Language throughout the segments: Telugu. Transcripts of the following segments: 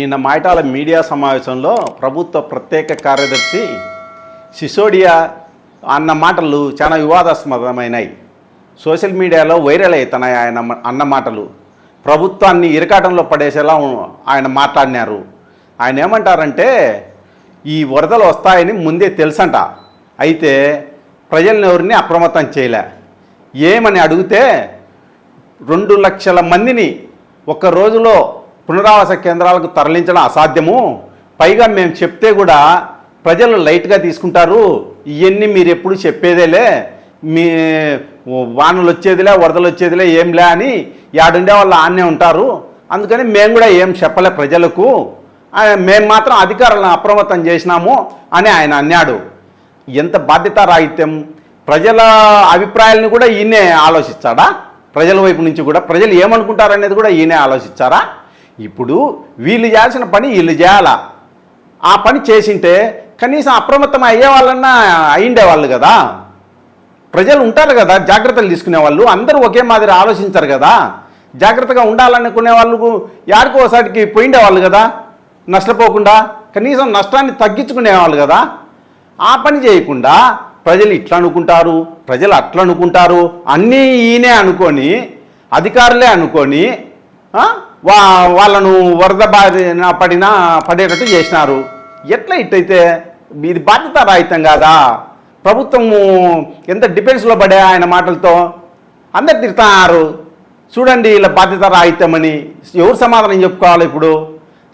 నిన్న మైటాల మీడియా సమావేశంలో ప్రభుత్వ ప్రత్యేక కార్యదర్శి సిసోడియా అన్న మాటలు చాలా వివాదాస్పదమైనవి సోషల్ మీడియాలో వైరల్ అవుతున్నాయి ఆయన అన్న మాటలు. ప్రభుత్వాన్ని ఇరకాటంలో పడేసేలా ఆయన మాట్లాడినారు. ఆయన ఏమంటారంటే ఈ వరదలు వస్తాయని ముందే తెలుసంట. అయితే ప్రజలను ఎవరిని అప్రమత్తం చేయలే. ఏమని అడిగితే రెండు లక్షల మందిని ఒక్క రోజులో పునరావాస కేంద్రాలకు తరలించడం అసాధ్యము. పైగా మేము చెప్తే కూడా ప్రజలు లైట్గా తీసుకుంటారు. ఇవన్నీ మీరు ఎప్పుడు చెప్పేదేలే. మీ వానలు వచ్చేదిలే వరదలు వచ్చేదిలే ఏంలే అని యాడుండే వాళ్ళు ఆన్నే ఉంటారు. అందుకని మేము కూడా ఏం చెప్పలే ప్రజలకు. మేము మాత్రం అధికారులను అప్రమత్తం చేసినాము అని ఆయన అన్నాడు. ఎంత బాధ్యత రాహిత్యం ప్రజల అభిప్రాయాలను కూడా ఈయనే ఆలోచించాడా ప్రజల వైపు నుంచి కూడా. ప్రజలు ఏమనుకుంటారనేది కూడా ఈయనే ఆలోచించారా ఇప్పుడు వీళ్ళు చేయాల్సిన పని వీళ్ళు చేయాలా. ఆ పని చేసింటే కనీసం అప్రమత్తం అయ్యే వాళ్ళన్నా అయిండే వాళ్ళు కదా. ప్రజలు ఉంటారు కదా జాగ్రత్తలు తీసుకునే వాళ్ళు. అందరూ ఒకే మాదిరి ఆలోచించరు కదా. జాగ్రత్తగా ఉండాలనుకునే వాళ్ళు యాడికో ఒకసారికి పోయిండే వాళ్ళు కదా. నష్టపోకుండా కనీసం నష్టాన్ని తగ్గించుకునేవాళ్ళు కదా. ఆ పని చేయకుండా ప్రజలు ఇట్లా అనుకుంటారు ప్రజలు అట్లా అనుకుంటారు. అన్నీ ఈయనే అనుకొని అధికారులే అనుకొని వా వాళ్ళను వరద బారిన పడినా పడేటట్టు చేసినారు. ఎట్లా ఇట్టయితే? ఇది బాధ్యత రాహితం కాదా? ప్రభుత్వము ఎంత డిఫెన్స్లో పడే ఆయన మాటలతో అందరు తిడుతున్నారు. చూడండి ఇలా బాధ్యత రాహిత్యమని ఎవరు సమాధానం చెప్పుకోవాలి ఇప్పుడు?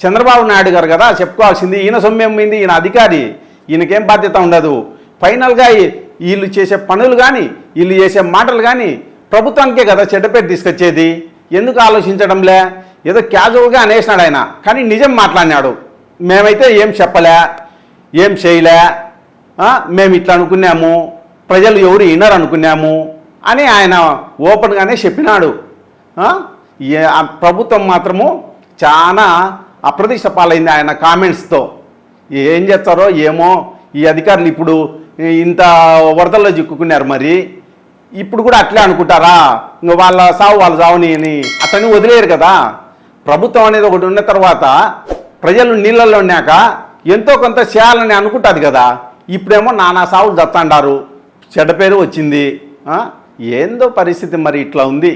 చంద్రబాబు నాయుడు గారు కదా చెప్పుకోవాల్సింది. ఈయన సొమ్మేం ఈయన అధికారి. ఈయనకేం బాధ్యత ఉండదు. ఫైనల్గా వీళ్ళు చేసే పనులు కానీ వీళ్ళు చేసే మాటలు కానీ ప్రభుత్వానికే కదా చెడ్డపేట తీసుకొచ్చేది. ఎందుకు ఆలోచించడంలే? ఏదో క్యాజువల్గా అనేసినాడు ఆయన. కానీ నిజం మాట్లాడినాడు. మేమైతే ఏం చెప్పలే ఏం చేయలే మేము ఇట్లా అనుకున్నాము ప్రజలు ఎవరు వినరు అనుకున్నాము అని ఆయన ఓపెన్గానే చెప్పినాడు. ఏ- ప్రభుత్వం మాత్రము చాలా అప్రతిష్ట పాలైంది ఆయన కామెంట్స్తో ఏం చేస్తారో ఏమో ఈ అధికారులు ఇప్పుడు ఇంత వరదల్లో చిక్కుకున్నారు మరి. ఇప్పుడు కూడా అట్లే అనుకుంటారా? ఇంక వాళ్ళ సావు వాళ్ళ సావుని అని అతన్ని వదిలేరు కదా. ప్రభుత్వం అనేది ఒకటి ఉన్న తర్వాత ప్రజలు నీళ్ళల్లో ఉన్నాక ఎంతో కొంత చేయాలని అనుకుంటుంది కదా. ఇప్పుడేమో నానా సావులు చత్తండారు. చెడ్డ పేరు వచ్చింది. ఏందో పరిస్థితి మరి ఇట్లా ఉంది.